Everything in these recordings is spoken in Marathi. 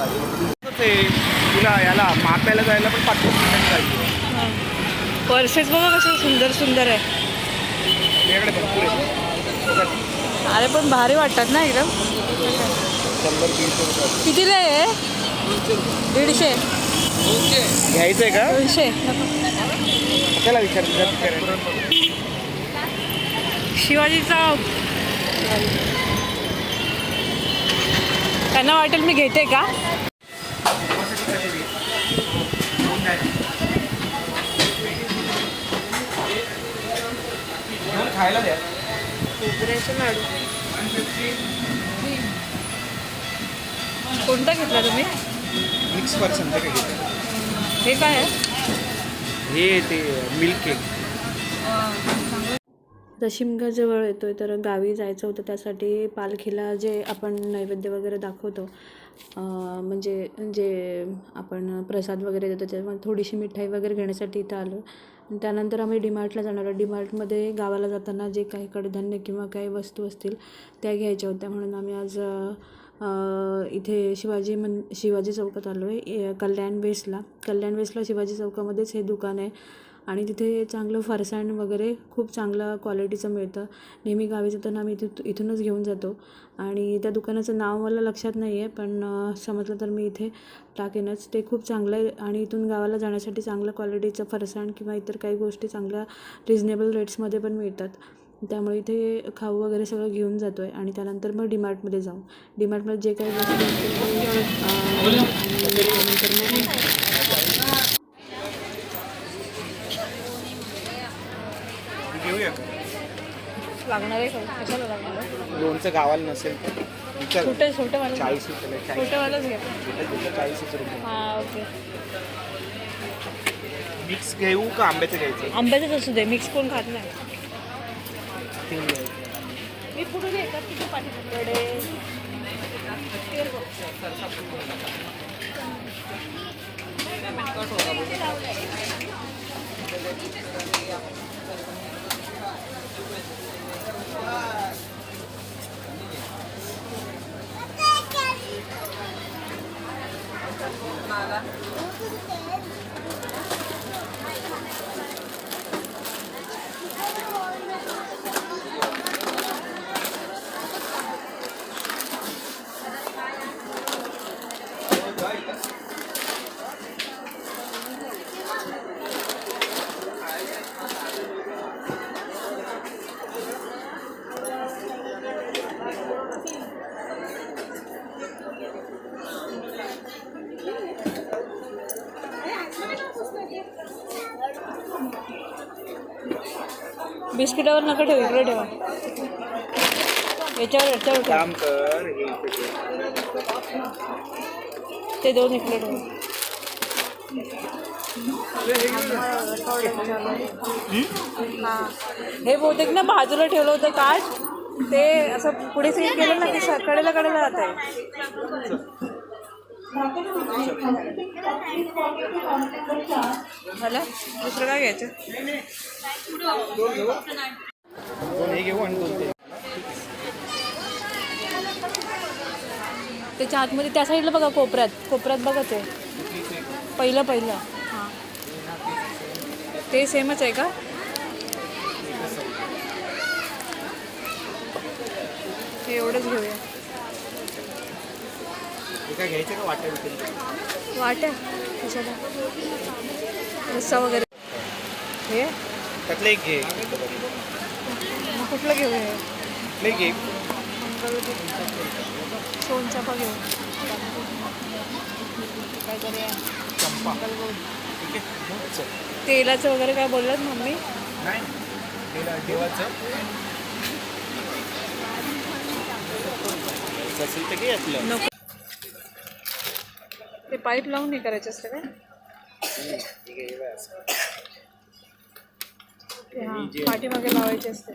ते तुला याला माप्याला जायला पण पाच पाच मिनिटं पाहिजे पर्सेस बघा कसं सुंदर सुंदर आहे. अरे पण भारी वाटतात ना एकदम कितीला आहे दीडशे घ्यायचं आहे का? दोनशे. त्याला विचार शिवाजीचा त्यांना वाटेल मी घेते का? खायला द्या कोणता घेतला तुम्ही? मिक्स पर्सन हे काय आहे? हे ते मिल्क केक दशिमगा जवळ येतो आहे तर गावी जायचं होतं त्यासाठी पालखीला जे आपण नैवेद्य वगैरे दाखवतो म्हणजे जे आपण प्रसाद वगैरे देतो त्याच्यामध्ये थोडीशी मिठाई वगैरे घेण्यासाठी इथं आलो. त्यानंतर आम्ही डीमार्टला जाणार आहोत. डीमार्टमध्ये गावाला जाताना जे काही कडधान्य किंवा काही वस्तू असतील त्या घ्यायच्या होत्या. म्हणून आम्ही आज इथे शिवाजी मन शिवाजी चौकात आलो आहे कल्याण वेसला कल्याण वेसला शिवाजी चौकामध्येच हे दुकान आहे. आणि तिथे चांगलं फरसाण वगैरे खूप चांगलं क्वालिटीचं मिळतं. नेहमी गावी जाताना आम्ही इथं इथूनच घेऊन जातो. आणि त्या दुकानाचं नाव मला लक्षात नाही आहे पण समजलं तर मी इथे टाकेनच ते खूप चांगलं आहे आणि इथून गावाला जाण्यासाठी चांगलं क्वालिटीचं फरसाण किंवा इतर काही गोष्टी चांगल्या रिजनेबल रेट्समध्ये पण मिळतात. त्यामुळे इथे खाऊ वगैरे सगळं घेऊन जातो आहे आणि त्यानंतर मग डीमार्टमध्ये जाऊ. डीमार्टमध्ये जे काही गोष्टी असतील ते, अं, आणि त्यानंतर मग घेऊया का लागणार आहे? कशाला लागणार लोणचं गावाला नसेल तर. विचार. छोटे छोटेवालं चाळीस रुपये चाळीस. छोटेवालंच घ्या रुपये चाळीस रुपये. हां ओके. मिक्स घेऊ का आंब्याचं घ्यायचं? आंब्याचंच असू दे मिक्स कोण खात नाही. तीन घ्यायचं. मी पुढे येतात तिथे पाठीकडे Mala. बिस्किटावर नका ठेवू इकडे ठेवा. याच्यावर याच्यावर ठेवा. काम कर हे इथे ठेव. ते दोन इकडे ठेवा. हां बहुतेक ना बाजूला ठेवलं होतं काच ते असं पुढे सीट केलं ना की स- कडेला कडेला जात आहे झालं दुसरं काय घ्यायचं? घेऊ आणि दोन त्याच्या आतमध्ये त्या साईडला बघा कोपऱ्यात. कोपऱ्यात बघा ते पहिलं पहिलं. हां. ते सेमच आहे का? ते एवढंच घेऊया. काय घ्यायचं का वाट्या विकत वाट्या कशाला? रस्सा वगैरे. हे? त्यातलं एक घे. कुठलं घेऊया हे? नाही घे. सोनचाफा घेऊ. काहीतरी आहे. चंपा. तेलाचं वगैरे काय बोललात मम्मी? नाही. देवाचं. नको. ते पाईप लावून हे करायचं असतं काय? हे. ते हां पाठीमागे लावायचे असते.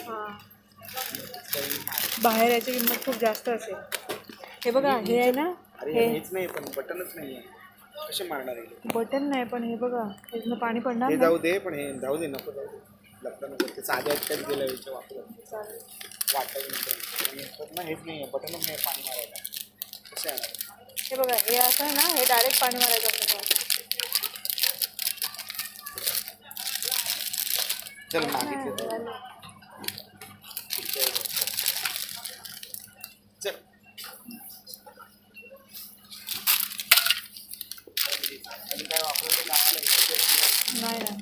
हां. बाहेर याची किंमत खूप जास्त असेल. हे बघा हे आहे ना हे हेच नाही पण बटनच नाही कसे मारणार आहे बटन नाही पण हे बघा त्यातनं पाणी पडणार हे जाऊ दे पण हे जाऊ दे नको जाऊ दे. नको. ते गेलं याच्या वापरून चालेल. वाटायला नको. आणि याच्यात ना हेच नाही आहे बटनच नाही पाणी मारायला. हे बघा हे असं आहे ना हे डायरेक्ट पाणी मारायचं त्याच्यावर. चल मागितलं चल नाही नाही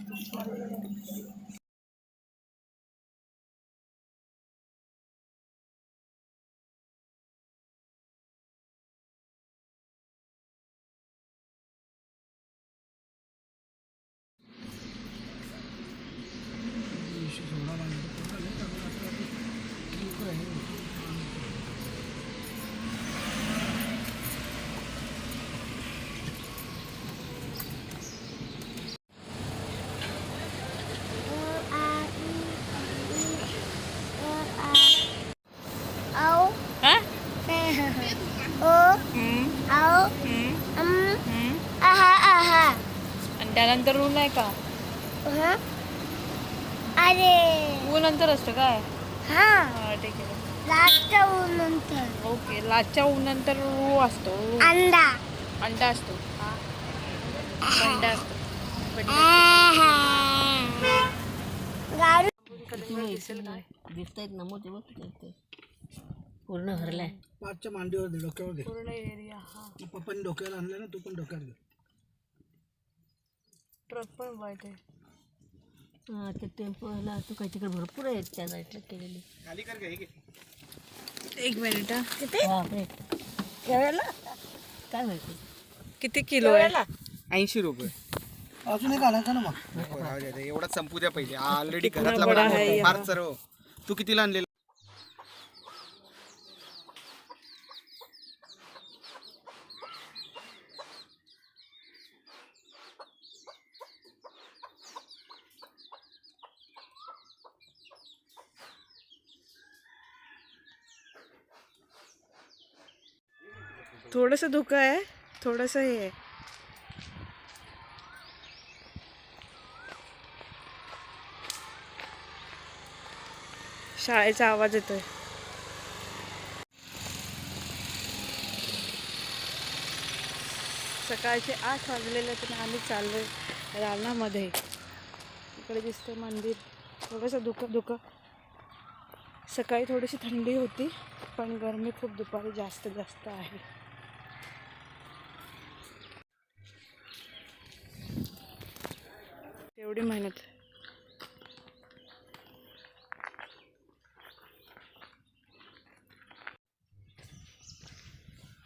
हा? हम्म, हम्म. आणि त्यानंतर ऊन आहे का? अरे. ऊ नंतर असतं काय? हा. हा ठीक आहे. लास्ट नंतर. ओके लाचच्या ऊन नंतर ऊ असतो. अंडा. अंडा असतो. अंडा असतो. दिसतायत ना मोठे बघ ते पूर्ण भरलाय पाचच्या मांडीवर दे डोक्यावर घे. पूर्ण एरिया हा. पप्पानी डोक्याला आणलं ना तू पण डोक्यावर घे. ट्रक पण वाईट आहे. हा ते टेम्पोला तू काही तिकडे भरपूर आहेत त्या साईडला केलेली. खाली कर घे. एक मिनिट हा. बापरे काय माहिती? किती किलो आहे? ऐंशी रुपये. अजून एक आणायचा ना मग. एवढाच संपू द्या पहिले. ऑलरेडी घरातला बडा है फार हा. सर्व. तू कितीला आणलेला? थोडंसं धुकं आहे थोडंसं हे आहे. शाळेचा आवाज येतोय. सकाळचे आठ वाजलेले तर आम्ही चाललोय रानामध्ये. इकडे दिसतं मंदिर. थोडंसं धुकं धुकं. सकाळी थोडीशी थंडी होती पण गरमी खूप दुपारी जास्त जास्त आहे. एवढी मेहनत.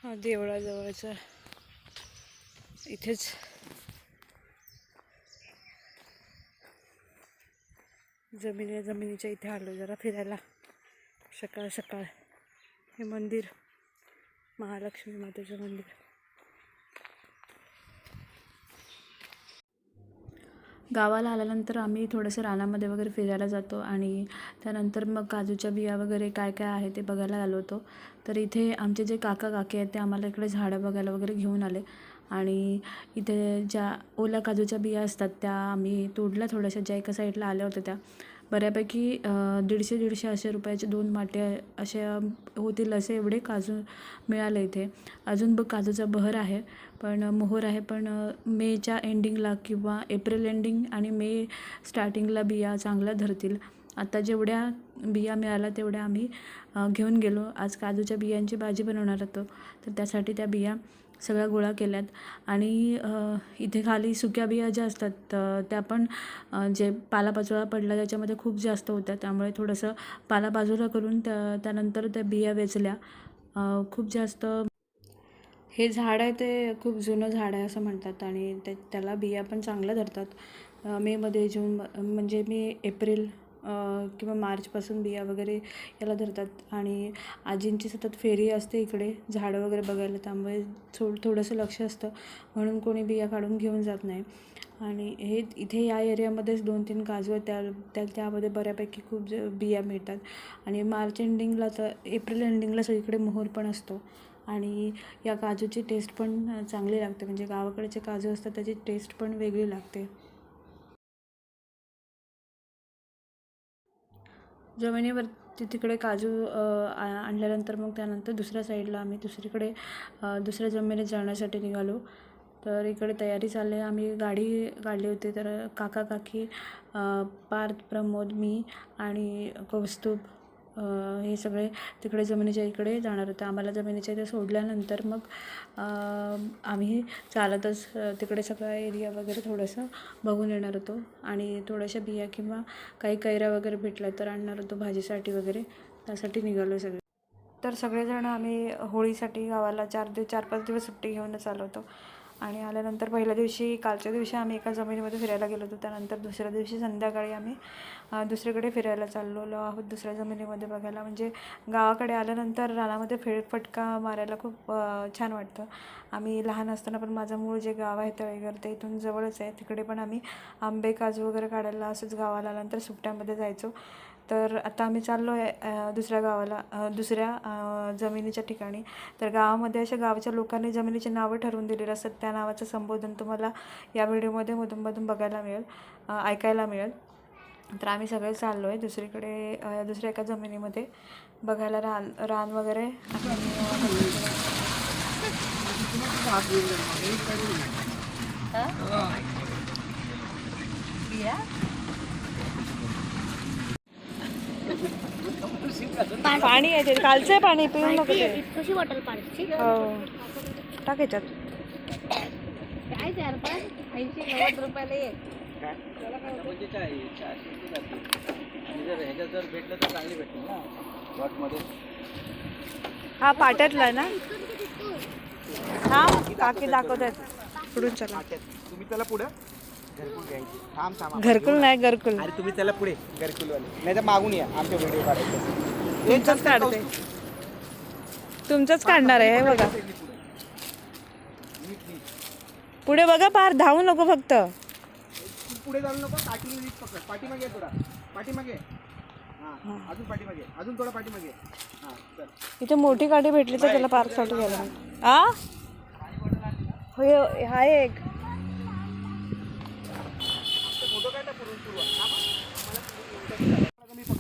हा देवळाजवळचा इथेच. जमिनी जमिनीच्या इथे आलो जरा फिरायला. सकाळ सकाळ. हे मंदिर. महालक्ष्मी मातेचं मंदिर. गावाला आल्यानंतर आम्ही थोडंसं रानामध्ये वगैरे फिरायला जातो आणि त्यानंतर मग काजूच्या बिया वगैरे काय काय आहे ते बघायला आलो होतो. तर इथे आमचे जे काका काकी आहेत ते आम्हाला इकडे झाडं बघायला वगैरे घेऊन आले. आणि इथे ज्या ओल्या काजूच्या बिया असतात त्या आम्ही तोडल्या थोड्याशा ज्या एका साईडला आल्या होत्या त्या. बऱ्यापैकी दीडशे दीडशे असे रुपयाचे दोन माटे असे होतील असे एवढे काजू मिळाले इथे. अजून बघ काजूचा बहर आहे पण मोहर आहे पण मेच्या एंडिंगला किंवा एप्रिल एंडिंग आणि मे स्टार्टिंगला बिया चांगल्या धरतील. आता जेवढ्या बिया मिळाल्या तेवढ्या आम्ही घेऊन गेलो. आज काजूच्या बियांची भाजी बनवणार होतो तर त्यासाठी त्या बिया सगळ्या गोळा केल्यात. आणि इथे खाली सुक्या बिया ज्या असतात त्या पण जे पालापाचोळा पडला त्याच्यामध्ये खूप जास्त होत्या. त्यामुळे थोडंसं पाला बाजूला करून त्या त्यानंतर त्या बिया वेचल्या. खूप जास्त हे झाड आहे ते खूप जुनं झाड आहे असं म्हणतात आणि ते त्याला बिया पण चांगल्या धरतात. मेमध्ये जून म्हणजे मी एप्रिल किंवा मार्चपासून बिया वगैरे याला धरतात. आणि आजींची सतत फेरी असते इकडे झाडं वगैरे बघायला. त्यामुळे थो थोडंसं लक्ष असतं. म्हणून कोणी बिया काढून घेऊन जात नाही. आणि हे इथे या एरियामध्येच दोन तीन काजू आहेत. त्या त्या त्यामध्ये बऱ्यापैकी खूप ज बिया मिळतात. आणि मार्च एंडिंगला तर एप्रिल एंडिंगला सगळीकडे मोहोर पण असतो. आणि या काजूची टेस्ट पण चांगली लागते. म्हणजे गावाकडचे काजू असतात त्याची टेस्ट पण वेगळी लागते. जमिनीवरती तिकडे काजू आ- आणल्यानंतर मग त्यानंतर दुसऱ्या साईडला आम्ही दुसरीकडे दुसऱ्या जमिनीत जाण्यासाठी निघालो. तर इकडे तयारी चालली. आहे आम्ही गाडी काढली होती. तर काका काकी पार्थ प्रमोद मी आणि कौस्तुभ हे सगळे तिकडे जमिनीच्या इकडे जाणार होते. आम्हाला जमिनीच्या इथे सोडल्यानंतर मग आम्ही चालतच तिकडे सगळा एरिया वगैरे थोडंसं बघून येणार होतो. आणि थोड्याशा बिया किंवा काही कैऱ्या वगैरे भेटल्या तर आणणार होतो भाजीसाठी वगैरे. त्यासाठी निघालो सगळे. तर सगळेजण आम्ही होळीसाठी गावाला चार दिवस चार पाच दिवस सुट्टी घेऊनच आलो होतो आणि आल्यानंतर पहिल्या दिवशी कालच्या दिवशी आम्ही एका जमिनीमध्ये फिरायला गेलो होतो. त्यानंतर दुसऱ्या दिवशी संध्याकाळी आम्ही दुसरीकडे फिरायला चाललेलो आहोत दुसऱ्या जमिनीमध्ये बघायला. म्हणजे गावाकडे आल्यानंतर रानामध्ये फेर फटका मारायला खूप छान वाटतं. आम्ही लहान असताना पण माझं मूळ जे गाव आहे तळेघर ते इथून जवळच आहे. तिकडे पण आम्ही आंबे काजू वगैरे काढायला असंच गावाला आल्यानंतर सुट्ट्यामध्ये जायचो. तर आता आम्ही चाललो आहे दुसऱ्या गावाला दुसऱ्या जमिनीच्या ठिकाणी. तर गावामध्ये अशा गावाच्या लोकांनी जमिनीची नावं ठरवून दिलेली असतात. त्या नावाचं संबोधन तुम्हाला या व्हिडिओमध्ये मधूनमधून बघायला मिळेल ऐकायला मिळेल. तर आम्ही सगळे चाललो आहे दुसरीकडे दुसऱ्या एका जमिनीमध्ये बघायला रान रान वगैरे पाणी आहे ते कालचं आहे पाणी पिऊन नको ते. कशी बॉटल पाण्याची हो. टाक ह्याच्यात काय चार पाच? ऐंशी नव्वद रुपयाला एक. ह्याच्यात जर भेटलं तर चांगली भेटेल ना लॉटमध्ये हा पाट्यातला आहे ना? हा काकी दाखवत आहेत पुढून चला. तुम्ही त्याला पुढं? घरकुल घ्यायची. थांब थांब घरकुल नाही घरकुल. अरे तुम्ही त्याला पुढे घरकुलवाले. नाही तर मागून या आमच्या व्हिडिओ काढायचं. तुमचंच काढते. तुमचंच काढणार आहे हे बघा. पुढे बघा पार धावू नको फक्त. पुढे जाऊ नको काठी वीज पकड. पाठीमागे ये थोडा. पाठीमागे. हा अजून पाठीमागे. अजून थोडा पाठीमागे. हा चल. इथे मोठी गाडी भेटली तर त्याला पार्कसाठी घ्यायला. आ? होय हा एक.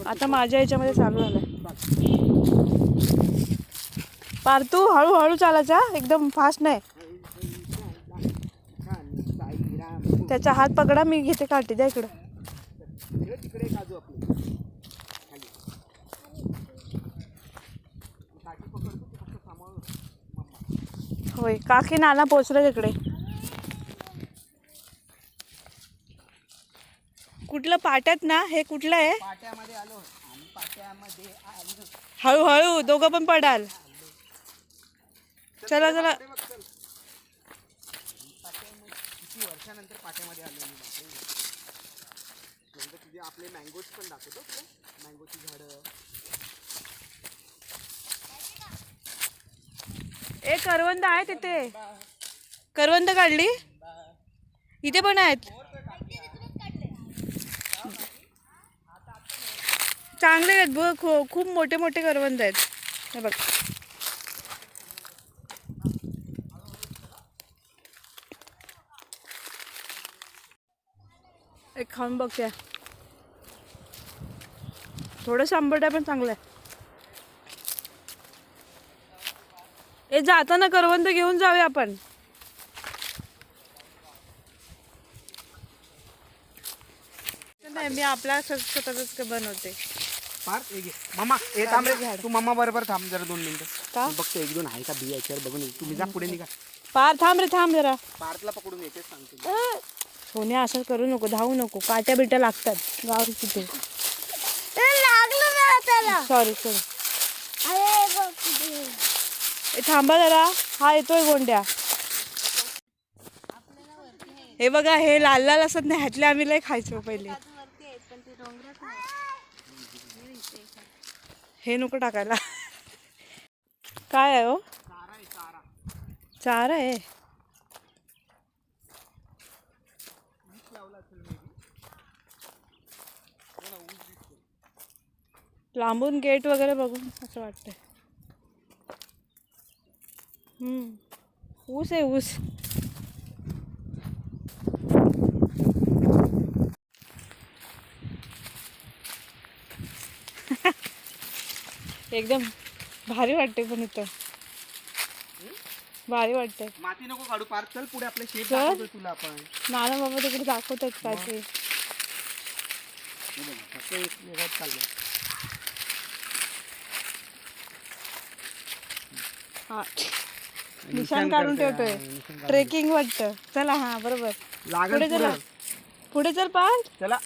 आता माझ्या याच्यामध्ये चालू झालं पार तू हळूहळू चालायचा एकदम फास्ट नाही. त्याचा हात पकडा मी घेते काठी द्या इकडं. होय काकी नाना पोचलं तिकडे कुठलं पाट्यात ना हे कुठलं आहे? हळूहळू दोघं पण पडाल. चला चला किती वर्षानंतर पाट्यामध्ये आलो मी बापरे नंतर तुझे आपले मँगोज पण दाखवतो मँगोची झाडं. ए करवंद आहे तिथे करवंद काढली? इथे पण आहेत. चांगले आहेत बघ खूप मोठे मोठे करवंद आहेत. हे बघ. खाऊन बघ थोडं आंबट आहे पण चांगलं आहे. ए जाताना करवंद घेऊन जाऊया आपण. नाही मी आपला स्वतःच बनवते. मामा ए थांब रे. तू मामा बरोबर थांब जरा दोन मिनिटं. का? बघतो एक दोन आहे का बिया याच्यावर बघून. तुम्ही जा पुढे निघा. पार थांब रे थांब जरा. पार्थला पकडून येते सांगतो. सोन्या असं करू नको धावू नको. काट्या बिट्या लागतात गाव तिथे. सॉरी सॉरी थांबा जरा. हा येतोय गोंड्या. हे बघा हे लाल लाल असत नाही ह्यातले आम्ही लय खायचो पहिले. हे नको टाकायला. काय आहे हो? चारा आहे. लांबून गेट वगैरे बघून असं वाटतंय. ऊस आहे ऊस. एकदम भारी वाटते पण इथं. भारी वाटतंय. माती नको काढू पार्क चल पुढे आपले शेत चल. दाखवतो तुला आपण. नाना बाबा तिकडे दाखवतात काय ते हे बघ, फक्त एक वेगळाच चाललंय. हा. निशाण काढून ठेवतोय. ट्रेकिंग वाटतं. चला हा बरोबर. लागल पुढे चला. पुढं. चल पाल चला.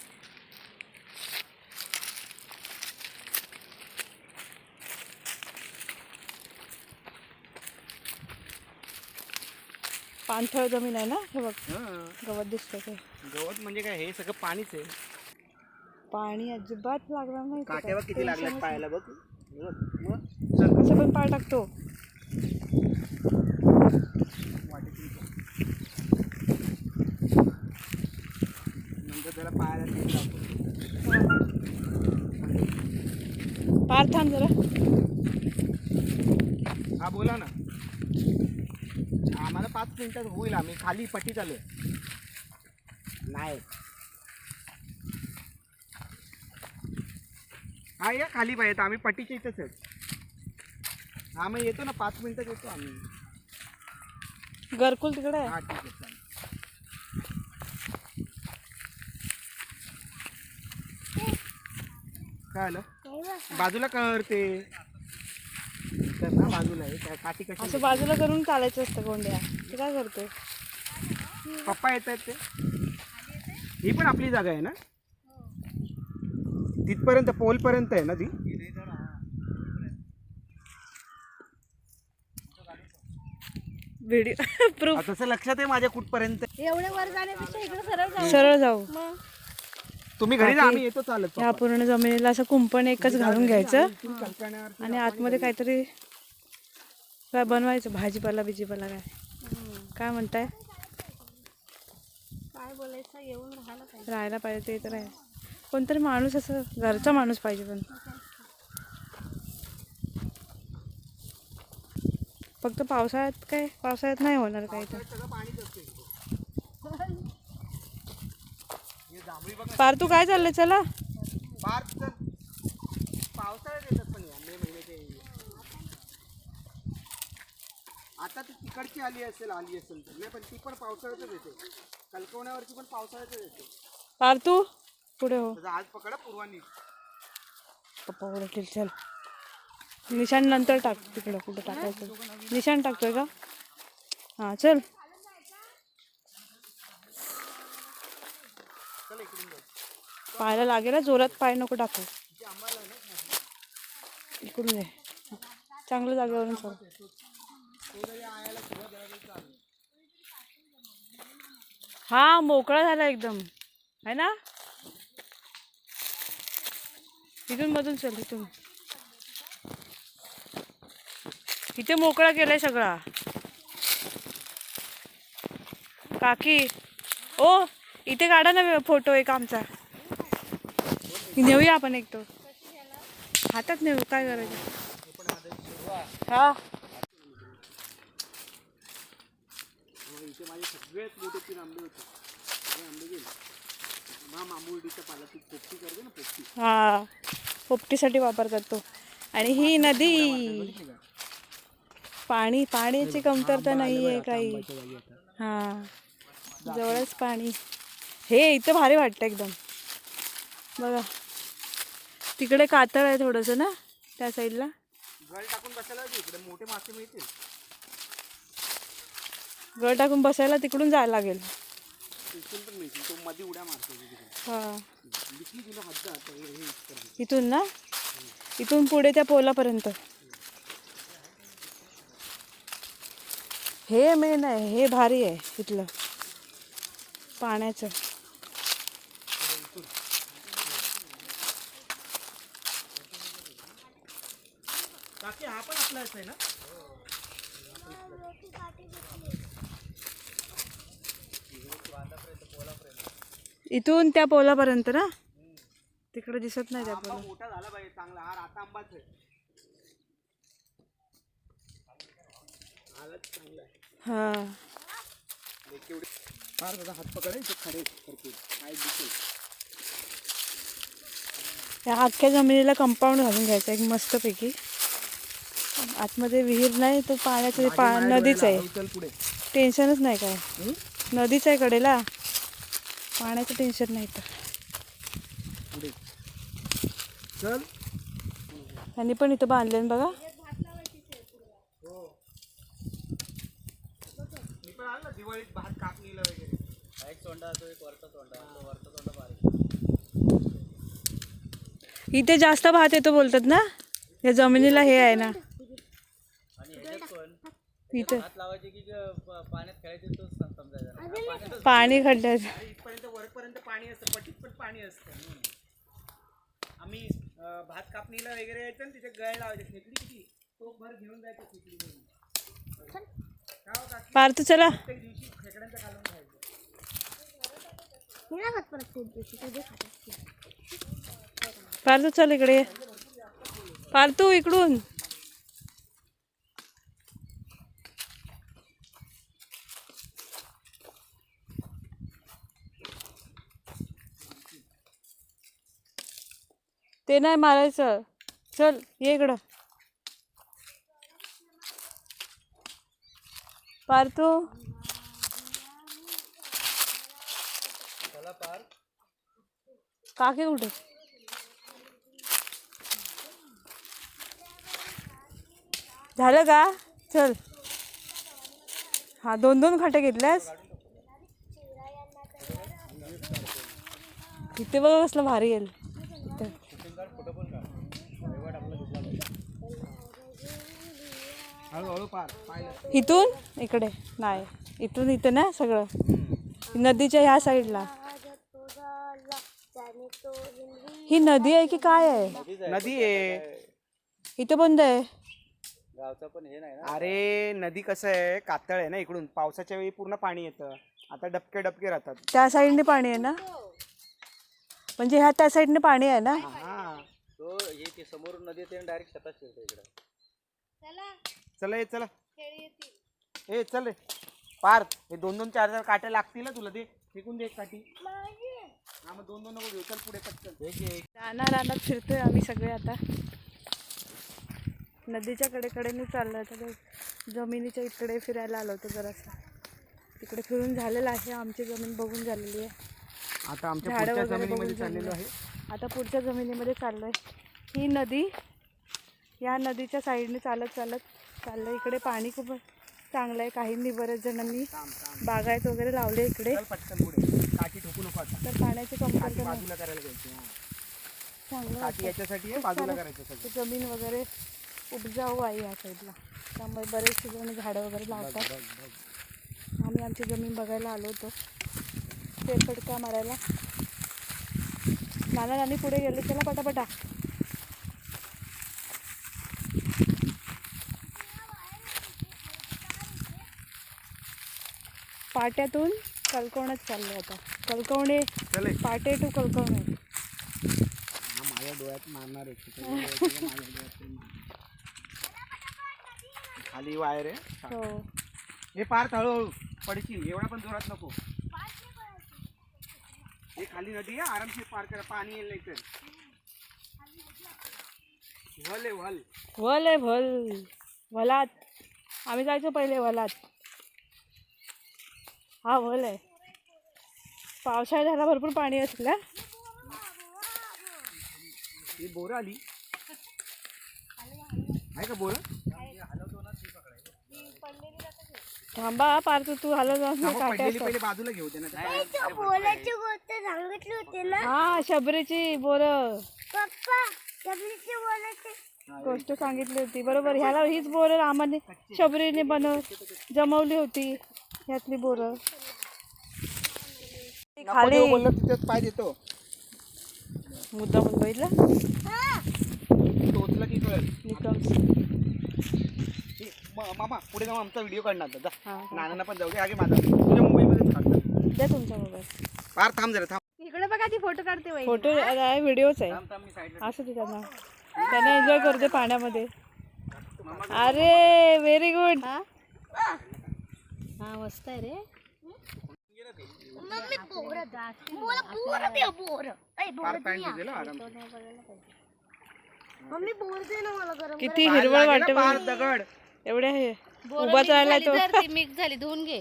पाणथळ जमीन आहे ना? हे बघ. गवत दिसतंय ते. गवत म्हणजे काय? हे सगळं पाणीच आहे. पाणी अजिबात लागणार नाही. इथं काट्या बघ काय. किती टेन्शनच पायाला बघ. पण पाय टाकतो वाटेत येतो. नंतर त्याला पायाला तेल लावतो. पार थांब जरा. हा बोला ना. आम्हाला पाच मिनिटात होईल आम्ही. खाली पट्टी चालू आहे. नाही. हा या खाली पाहिजे आम्ही पट्टीच्या इथंच आहे हा मग येतो ना पाच मिनिटात येतो आम्ही. घरकुल तिकडे आहे. हा ठीक आहे चालेल. काय आलं? बाजूला कर ते? कर ना बाजूला आहे काय काठी कशी असं बाजूला करून चालायचं असतं गोंड्या. ते काय करतोय? पप्पा येत आहेत ते. ही पण आपली जागा आहे ना? तिथपर्यंत पोलपर्यंत आहे ना ती? व्हिडिओ प्रूफ तसं लक्षात आहे माझ्या कुठपर्यंत? एवढे वर जाण्यापेक्षा इकडे सरळ जाऊ. सरळ जाऊ. तुम्ही घरी जा आम्ही येतो चालत ह्या पूर्ण जमिनीला असं कुंपण एकच घालून घ्यायचं. आणि आतमध्ये काहीतरी काय बनवायचं? भाजीपाला बिजीपाला काय? काय म्हणताय? काय बोलायचं? येऊन राहायला पाहिजे. राहायला पाहिजे ते तर आहे. कोणतरी माणूस असं घरचा माणूस पाहिजे पण. फक्त पावसाळ्यात काय? पावसाळ्यात नाही होणार काही तर पार तू काय चाललंय? चला. पावसाळ्यात येतात पण या मे महिन्याचे आता ती तिकडची आली असेल आली असेल तर. नाही पण ती पण पावसाळ्यातच येते. कल्कवण्यावरची पण पावसाळ्यातच येते. पार तू? पुढे हो. आज पकडा पूर्वानी. पप्पा ओरडतील चल. निशाण नंतर टाक तिकडं कुठं टाकायचं. निशाण टाकतोय का? हां चल. पाहायला लागेल ना जोरात पाय नको टाकू. इकडून ये. चांगल्या जागेवरून सर हा मोकळा झाला एकदम. है ना? इथून मधून चल इथून. इथे मोकळा केलाय सगळा. काकी ओ इथे काढा ना फोटो एक आमचा. नेऊया आपण एक तो. हातात नेऊ काय करायचं? हा. सगळ्यात मोठे तीन आंबे होते सगळे आंबे गेले पाला ती पोपटी करते ना पोपटी हा. पोपटीसाठी वापरतात तो आणि ही नदी. पाणी पाण्याची कमतरता नाही आहे काही. हा. जवळच पाणी. हे इथं भारी वाटतं एकदम. बघा. तिकडे कातळ आहे थोडंसं ना त्या साईडला? गळ टाकून बसायला पाहिजे इकडे मोठे मासे मिळतील. गळ टाकून बसायला तिकडून जायला लागेल. इथून ना? इथून पुढे त्या पोलापर्यंत. हे मेन आहे हे भारी आहे इथलं. पाण्याचं. काकी हा पण आपलाच आहे ना? इथून त्या पोलापर्यंत ना? तिकडे दिसत नाही त्या पोला. मोठा झाला पाहिजे चांगला. हा आता आंबाच आहे आलाच चांगला आहे हा. देख एवढे फार दादा हात पकड इथे खडे भरपूर काय दिसेल? या अख्ख्या जमिनीला कंपाऊंड घालून घ्यायचं एक मस्तपैकी. आतमध्ये विहीर नाही तो पाण्याचं पा नदीच आहे. टेन्शनच नाही काय. नदीच आहे कडेला. पाण्याचं टेन्शन नाही तर. त्यांनी पण इथं बांधले बघा मी पण आलो ना दिवाळीत भात कापणीला वगैरे एक तोंडा तो एक वरचा तोंडा वरचा तोंडा बारीक इथे जास्त भात येतो बोलतात ना? या जमिनीला हे आहे ना. इथे. पाणी खड्ड्यात. इथपर्यंत वरपर्यंत पाणी असतं पटीत पण पाणी असतं आम्ही भात कापणीला वगैरे यायचं ना तिथे गळ लावायचे खेकडी किती तो भर घेऊन जायचं खेकडी घेऊन चला प्रत्येक दिवशी खेकड्यांचं कालवण खायचं मी नाही परत चल इकडे. पारतू इकडून. ते नाही मारायचं. चल ये इकडं. पार्थू काके कुठे? झालं का? चल. हा दोन दोन खाटे घेतल्यास? इथे बघा कसलं भारी येईल इथून? इकडे. नाही. इथून इथं ना सगळं. नदीच्या ह्या साईडला. ही नदी आहे की काय आहे? नदी आहे. इथं बंद आहे. अरे नदी कसं आहे? कातळ आहे ना इकडून. पावसाच्या वेळी पूर्ण पाणी येतं. आता डबके डबके राहतात. त्या साईडने पाणी आहे ना? म्हणजे ह्या त्या साईडने पाणी आहे ना? हा. चला. ये चला. ए चल रे. पार. हे दोन दोन चार चार काट्या लागतील ना तुला ते. फेकून दे एक काठी. हा मग दोन दोन नको घेऊ. चल पुढे पटकन रानात रानात फिरतोय आम्ही सगळे आता. नदीच्या कडेकडेने चाललोय तर ते जमिनीच्या इकडे फिरायला आलो होतो जरासं. तिकडे फिरून झालेलं आहे. आमची जमीन बघून झालेली आहे. आता आमच्या झाडं पुढच्या वगैरे जमिनीमध्ये बघून चाललेलो आहे. आता पुढच्या जमिनीमध्ये चाललोय. ही नदी या नदीच्या साईडने चालत चालत चाललं इकडे पाणी खूप चांगलं आहे. काहींनी बऱ्याच जणांनी बागायत वगैरे लावले इकडे. चल पटकन पुढे. काठी ठोकू नको आता. तर पाण्याची काठी कमतरता नाही. बाजूला करायला घ्यायची हा. चांगलं काठी याच्यासाठी आहे बाजूला जमीन वगैरे उपजाऊ आहे या साईडला. त्यामुळे बरेचसे जण झाडं वगैरे लावतात. आम्ही आमची जमीन बघायला आलो होतो. फेरफटका मारायला. नाना नानी पुढे गेले चला पटापटा. पाट्यातून कलकवण्यात चाललो आता. कलकवणे. पाटे टू कलकवणे. माझ्या डोळ्यात मारणार आहे तिथे डोळ्यात तुझ्या माझ्या डोळ्यात नाही मारणार. खाली वायर आहे. हो. हे पार हळूहळू. पडशील. एवढा पण जोरात नको. हे खाली नदी आहे. आरामशीर पार करा. पाणी येईल नाही तर वल आहे वल. वल आहे भल वलात. आम्ही जायचो पहिले वलात. हा वल आहे. पावसाळ्यात झाला भरपूर पाणी असेल? ही बोरं आली. आहे का बोरं? थांबा पार तू तू हलव जाऊन नको, काटे पडलेली असतात. पहिले बाजूला घेऊ दे ना बोलायची गोष्ट सांगितली होती ना. हा शबरीची बोर पप्पा डब्ल्यूची बोलायची. गोष्ट सांगितली होती बरोबर. ह्याला हीच बोर रामाने शबरीने बनव जमवली होती ह्यातली बोर खाली. बोललं तिथेच पाय देतो. मुद्दा पण बघितला? टोचलं की कळेल. निकम. हे, म- मामा पुढे जाऊन आमचा व्हिडिओ काढणार आता. जा. हा नानांना पण जाऊ दे आगे माझा. तुझ्या मोबाईलमध्येच काढतात द्या तुमचा मोबाईल पार थांब जरा थांब. इकडे बघा ती फोटो काढते वय फोटो आहे व्हिडिओच आहे. थांब मी साईडला असं ते त्यांना. त्यांना एन्जॉय करते पाण्यामध्ये. अरे व्हेरी गुड हा? मस्त आहे रे. मम्मी बोर बोर बोर दे बोर ऐ बोर पार पॅन्ट भिजेल हं, आराम मम्मी बोलते ना मला गरम किती हिरवळ वाटत दगड. एवढे आहे. उभा राहिला तो. मिक्स झाली. धुवून घे.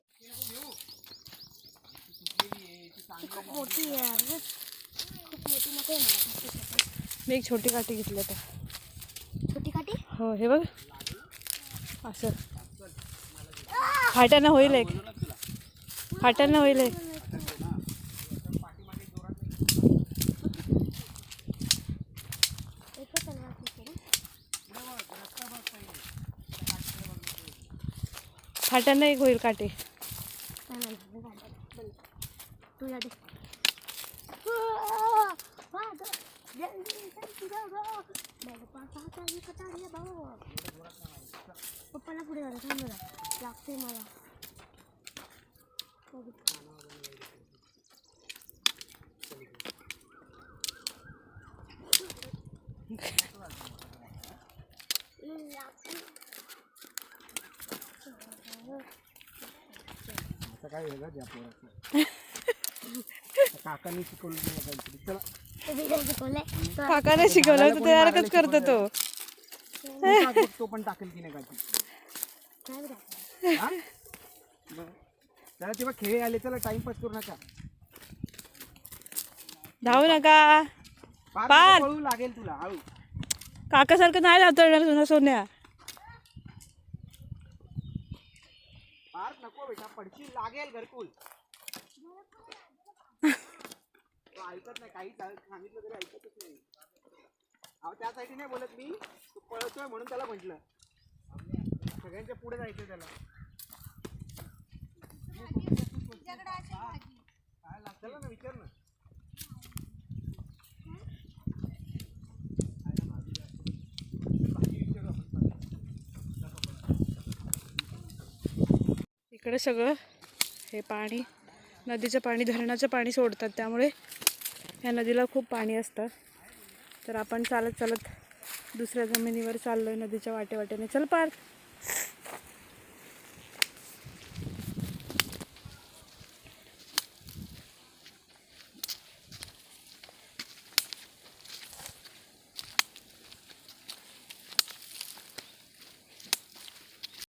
मी एक छोटी काठी घेतली आता. छोटी काठी? हो हे बघ. असं. फाट्यानं होईल एक. फाट्यानं होईल एक एकच तलवार घेते ना फाट्यानं एक होईल काठी नाही, नाही, नाही, नाही, नाही. तू या दे. आ, वाद. जल्दी, जल्दी जाओ. बॅग पासाचा मी एक होईल काटे. पप्पाला पुढे जाऊ दे, लागते मला. काय वेगळं त्या पोराचं? काकांनी शिकवलं मला काहीतरी. चला. काकाने शिकवलं तर तयारच करतो तो. तू टाक बघ, तो पण टाकेल की नाही काकी हा? बरं. चला तेव्हा खेळ आले चला टाइमपास करू नका. धावू नका. पार. पळू लागेल तुला हळू. काकासारखं नाही धावता येणार तुला सोन्या पार नको बेटा पडशील लागेल घरकुल. तो ऐकत नाही काही सांग- सांगितलं तरी ऐकतच नाही. अहो त्यासाठी नाही बोलत मी तू पळतोय म्हणून त्याला म्हटलं. सगळ्यांच्या पुढे जायचं त्याला. चला ना विचार ना. इकडे सगळं हे पाणी नदीचं पाणी धरणाचं पाणी सोडतात. त्यामुळे या नदीला खूप पाणी असतं. तर आपण चालत चालत दुसऱ्या जमिनीवर चाललो आहे नदीच्या वाटे वाटेने चल पार